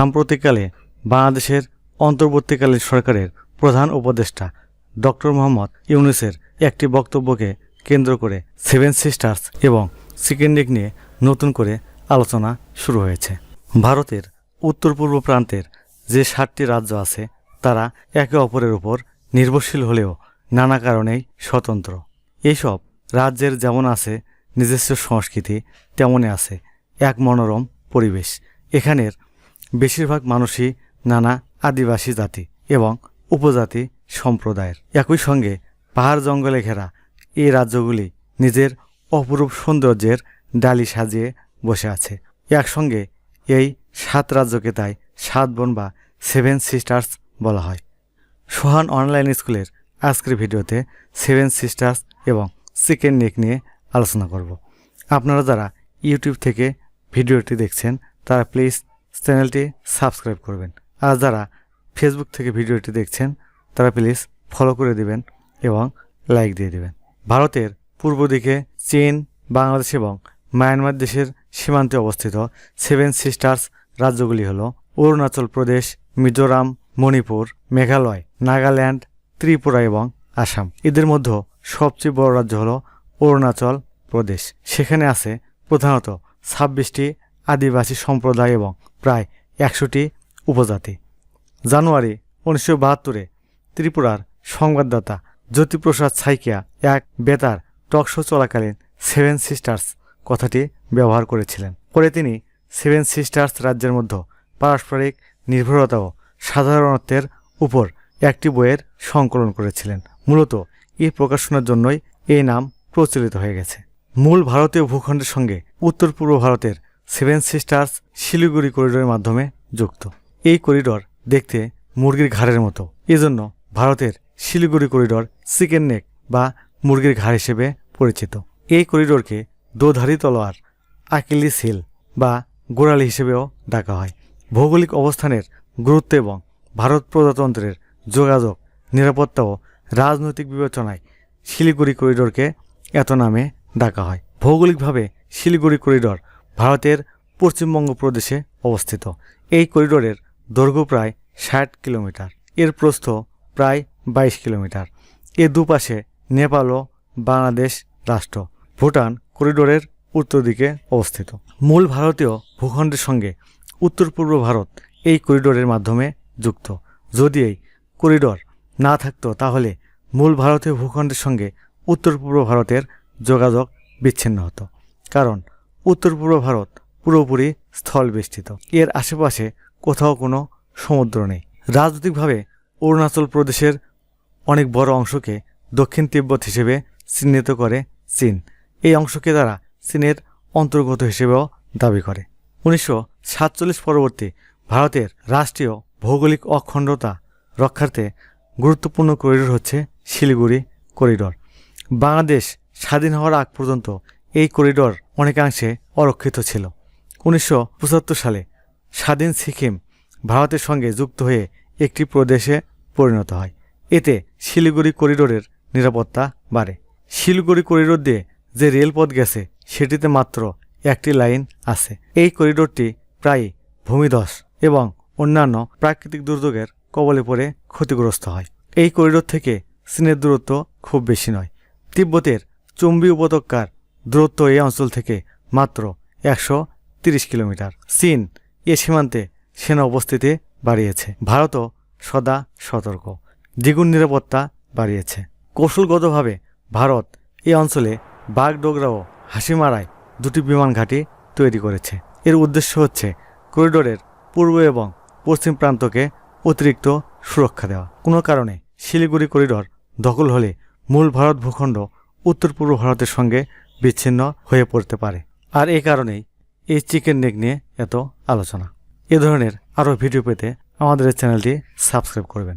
সাম্প্রতিককালে বাংলাদেশের অন্তর্বর্তীকালীন সরকারের প্রধান উপদেষ্টা ডক্টর মোহাম্মদ ইউনুসের একটি বক্তব্যকে কেন্দ্র করে সেভেন সিস্টার্স এবং চিকেন নেক নিয়ে নতুন করে আলোচনা শুরু হয়েছে। ভারতের উত্তর পূর্ব প্রান্তের যে সাতটি রাজ্য আছে, তারা একে অপরের উপর নির্ভরশীল হলেও নানা কারণেই স্বতন্ত্র। এইসব রাজ্যের যেমন আছে, নিজস্ব সংস্কৃতি, তেমনই আছে এক মনোরম পরিবেশ। এখানের বেশিরভাগ মানুষই নানা আদিবাসী জাতি এবং উপজাতি সম্প্রদায়ের। একই সঙ্গে পাহাড় জঙ্গলে ঘেরা এই রাজ্যগুলি নিজের অপরূপ সৌন্দর্যের ডালি সাজিয়ে বসে আছে। একসঙ্গে এই সাত রাজ্যকে তাই সাত বোন বা সেভেন সিস্টার্স বলা হয়। সোহান অনলাইন স্কুলের আজকের ভিডিওতে সেভেন সিস্টার্স এবং চিকেন নেক নিয়ে আলোচনা করব। আপনারা যারা ইউটিউব থেকে ভিডিওটি দেখছেন, তারা প্লিজ চ্যানেলটি সাবস্ক্রাইব করবেন। আর যারা ফেসবুক থেকে ভিডিওটি দেখছেন, তারা প্লিজ ফলো করে দিবেন এবং লাইক দিয়ে দিবেন। ভারতের পূর্ব দিকে চীন, বাংলাদেশ এবং মায়ানমার দেশের সীমান্তে অবস্থিত সেভেন সিস্টার্স রাজ্যগুলি হল অরুণাচল প্রদেশ, মিজোরাম, মণিপুর, মেঘালয়, নাগাল্যান্ড, ত্রিপুরা এবং আসাম। এদের মধ্যে সবচেয়ে বড় রাজ্য হল অরুণাচল প্রদেশ। সেখানে আছে প্রধানত ছাব্বিশটি আদিবাসী সম্প্রদায় এবং প্রায় একশোটি উপজাতি। জানুয়ারি উনিশশো বাহাত্তরে ত্রিপুরার সংবাদদাতা জ্যোতিপ্রসাদ সাইকিয়া এক বেতার টকশো চলাকালীন সেভেন সিস্টার্স কথাটি ব্যবহার করেছিলেন। পরে তিনি সেভেন সিস্টার্স রাজ্যের মধ্যে পারস্পরিক নির্ভরতা ও সাধারণত্বের উপর একটি বইয়ের সংকলন করেছিলেন। মূলত এই প্রকাশনার জন্যই এই নাম প্রচলিত হয়ে গেছে। মূল ভারতীয় ভূখণ্ডের সঙ্গে উত্তর পূর্ব ভারতের সেভেন সিস্টার্স শিলিগুড়ি করিডোরের মাধ্যমে যুক্ত। এই করিডোর দেখতে মুরগির ঘাড়ের মতো। এজন্য ভারতের শিলিগুড়ি করিডোর চিকেন নেক বা মুরগির ঘাড় হিসেবে পরিচিত। এই করিডোরকে দোধারি তলোয়ার, আকিলিস হিল বা গোড়ালি হিসেবেও ডাকা হয়। ভৌগোলিক অবস্থানের গুরুত্ব এবং ভারত প্রজাতন্ত্রের যোগাযোগ, নিরাপত্তা ও রাজনৈতিক বিবেচনায় শিলিগুড়ি করিডোরকে এত নামে ডাকা হয়। ভৌগোলিকভাবে শিলিগুড়ি করিডোর ভারতের পশ্চিমবঙ্গ প্রদেশে অবস্থিত। এই করিডোরের দৈর্ঘ্য প্রায় ষাট কিলোমিটার। এর প্রস্থ প্রায় বাইশ কিলোমিটার। এর দুপাশে নেপাল ও বাংলাদেশ রাষ্ট্র। ভুটান করিডোরের উত্তর দিকে অবস্থিত। মূল ভারতীয় ভূখণ্ডের সঙ্গে উত্তর পূর্ব ভারত এই করিডোরের মাধ্যমে যুক্ত। যদি এই করিডোর না থাকতো, তাহলে মূল ভারতীয় ভূখণ্ডের সঙ্গে উত্তর পূর্ব ভারতের যোগাযোগ বিচ্ছিন্ন হতো। কারণ উত্তর পূর্ব ভারত পুরোপুরি স্থল বেষ্টিত। এর আশেপাশে কোথাও কোনো সমুদ্র নেই। রাজনৈতিকভাবে অরুণাচল প্রদেশের অনেক বড় অংশকে দক্ষিণ তিব্বত হিসেবে চিহ্নিত করে চীন। এই অংশকে তারা চীনের অন্তর্গত হিসেবেও দাবি করে। উনিশশো সাতচল্লিশ পরবর্তী ভারতের রাষ্ট্রীয় ভৌগোলিক অখণ্ডতা রক্ষার্থে গুরুত্বপূর্ণ করিডোর হচ্ছে শিলিগুড়ি করিডোর বাংলাদেশ স্বাধীন হওয়ার আগ পর্যন্ত এই করিডোর অনেকাংশে অরক্ষিত ছিল। উনিশশো পঁচাত্তর সালে স্বাধীন সিকিম ভারতের সঙ্গে যুক্ত হয়ে একটি প্রদেশে পরিণত হয়। এতে শিলিগুড়ি করিডোরের নিরাপত্তা বাড়ে। শিলিগুড়ি করিডোর দিয়ে যে রেলপথ গেছে, সেটিতে মাত্র একটি লাইন আছে। এই করিডোরটি প্রায় ভূমিধস এবং অন্যান্য প্রাকৃতিক দুর্যোগের কবলে পড়ে ক্ষতিগ্রস্ত হয়। এই করিডোর থেকে চীনের দূরত্ব খুব বেশি নয়। তিব্বতের চুম্বি উপত্যকার দূরত্ব এই অঞ্চল থেকে মাত্র একশো তিরিশ কিলোমিটার। চীন এ সীমান্তে সেনা উপস্থিতি বাড়িয়েছে। ভারতও সদা সতর্ক। দ্বিগুণ নিরাপত্তা বাড়িয়েছে। কৌশলগতভাবে ভারত এই অঞ্চলে বাগডোগরা ও হাসিমারায় দুটি বিমান ঘাঁটি তৈরি করেছে। এর উদ্দেশ্য হচ্ছে করিডোরের পূর্ব এবং পশ্চিম প্রান্তকে অতিরিক্ত সুরক্ষা দেওয়া। কোনো কারণে শিলিগুড়ি করিডোর দখল হলে মূল ভারত ভূখণ্ড উত্তর পূর্ব ভারতের সঙ্গে বিচ্ছিন্ন হয়ে পড়তে পারে। আর এই কারণেই এই চিকেন নেক নিয়ে এত আলোচনা। এ ধরনের আরও ভিডিও পেতে আমাদের চ্যানেলটি সাবস্ক্রাইব করবেন।